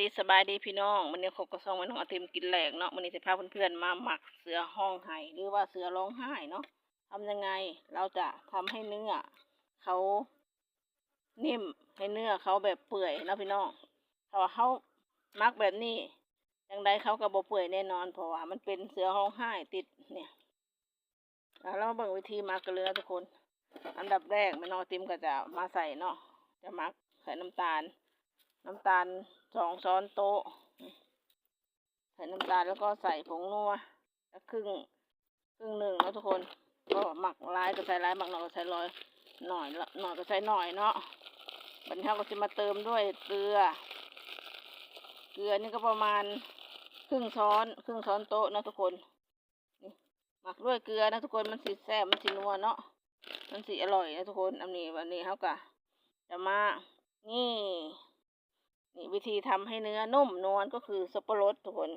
ดีสบายดีพี่น้องมันนี้ขบกระซองมันน้องอาติมกินแหลกเนาะมันนี้จะพาเพื่อนๆมาหมักเสือห้องไห้หรือว่าเสือร้องไห้เนาะทำยังไงเราจะทำให้เนื้อเขานิ่มให้เนื้อเขาแบบเปื่อยนะพี่น้องถ้าว่าเขาหมักแบบนี้ยังไดเขาก็บ่เปื่อยแน่นอนเพราะว่ามันเป็นเสือห้องไห้ติดเนี่ยแล้วเราเบิ่งวิธีมักกันเลยนะทุกคน อันดับแรกม่น้องอติมก็จะมาใส่เนาะจะหมักใส่น้ำตาล น้ำตาลสองช้อนโต๊ะ ใส่น้ำตาลแล้วก็ใส่ผงนัวครึ่งครึ่งหนึ่งแล้วทุกคน ก็หมักหลายก็ใส่หลายหมักหน่อยก็ใส่ลอยหน่อยละหน่อยก็ใส่หน่อยเนาะบัดนเราก็จะมาเติมด้วยเกลือ เกลือนี่ก็ประมาณครึ่งช้อนครึ่งช้อนโต๊ะนะทุกคนนี่หมักด้วยเกลือนะทุกคนมันสีแซ่บมันสีนัวเนาะมันสีอร่อยนะทุกคนอันนี้วันนี้เขาก็จะมานี่ วิธีทำให้เนื้อนุ่มนวลก็คือสับปะรดทุกคน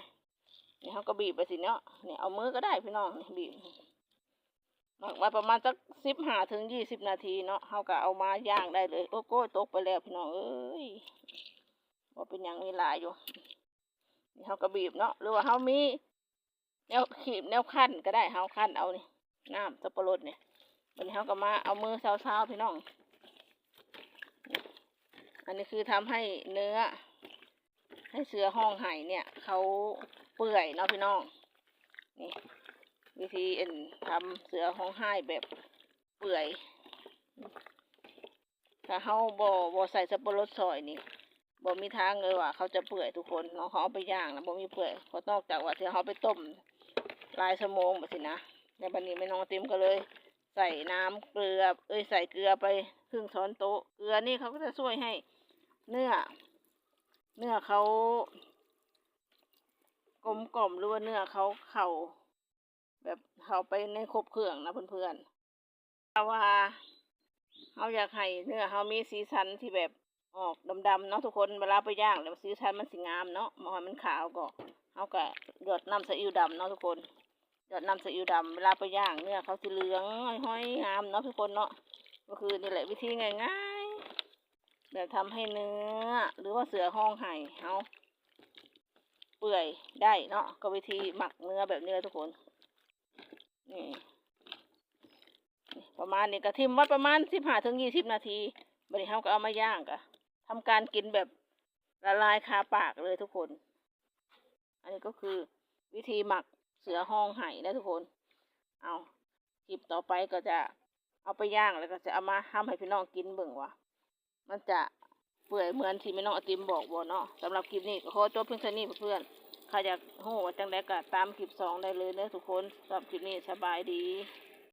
นี่เขาก็บีบไปสิเนาะเนี่ยเอามือก็ได้พี่น้องนี่บีบหมักไว้ประมาณสักสิบห้าถึงยี่สิบนาทีเนาะเขาก็เอามาย่างได้เลย โอ้โก้ตกไปแล้วพี่น้องเอ้ยว่าเป็นอย่างมีลายอยู่นี่เขาก็บีบเนาะหรือว่าเขามีแนวขีบแนวขั้นก็ได้เขาขั้นเอานี่น้ำสับปะรดเนี่ยวันนี้เขาก็มาเอามือเช้าๆพี่น้อง อันนี้คือทำให้เนื้อ ให้เสือห้องไห่เนี่ยเขาเปื่อยเนาะพี่น้อง นี่ วิธีเอ็นทำเสือห้องไห้แบบเปื่อย ถ้าเขาบอบอใส่สับปะรดซอยนี่บอมีทางเลยว่าเขาจะเปื่อยทุกคนเนาะเขาเอาไปย่างนะบอมีเปื่อยเขานอกจากว่าที่เขาไปต้มลายชั่วโมงแบบสินะในบันนี้ไม่น้องเติมก็เลย ใส่น้ำเกลือ เอ้ยใส่เกลือไปครึ่งช้อนโต๊ะ เกลือนี่เขาก็จะช่วยให้เนื้อ เนื้อเขากลมกล่อมหรือว่าเนื้อเขาเข่า แบบเขาไปในครบเครื่องนะเพื่อนๆถ้าว่าเขาอยากให้เนื้อเขามีสีสันที่แบบออกดำๆเนาะทุกคนเวลาไปย่างแล้วสีสันมันสีงามเนาะมอยมันขาวก็เขาก็หยดน้ำซีอิ๊วดำเนาะทุกคน หยดน้ำซีอิ๊วดำเวลาไปย่างเนื้อเขาสีเหลืองห้อยงามเนาะทุกคนเนาะก็คือนี่แหละวิธีง่ายๆแบบทำให้เนื้อ หรือว่าเสือห้องไห่เขาเปื่อยได้เนาะก็วิธีหมักเนื้อแบบนี้เลยทุกคนนี่ประมาณนี้กระทิมไว้ประมาณสิบห้าถึงยี่สิบนาทีบริเขาก็เอามาย่างกะทำการกินแบบละลายคาปากเลยทุกคน อันนี้ก็คือวิธีหมัก สือห้องไห้นะทุกคน เอาคลิปต่อไปก็จะเอาไปย่างแล้วก็จะเอามาห้ามให้พี่น้องกินเบิ่งว่ะมันจะเปื่อยเหมือนที่แม่น้องอติมบอกบ่เนาะสำหรับคลิปนี้ก็ขอจบเพียงเท่านี้เพื่อนๆใครอยากโหว่าจังไดก็ตามคลิปสองได้เลยเนอะทุกคนสำหรับคลิปนี้สบายดี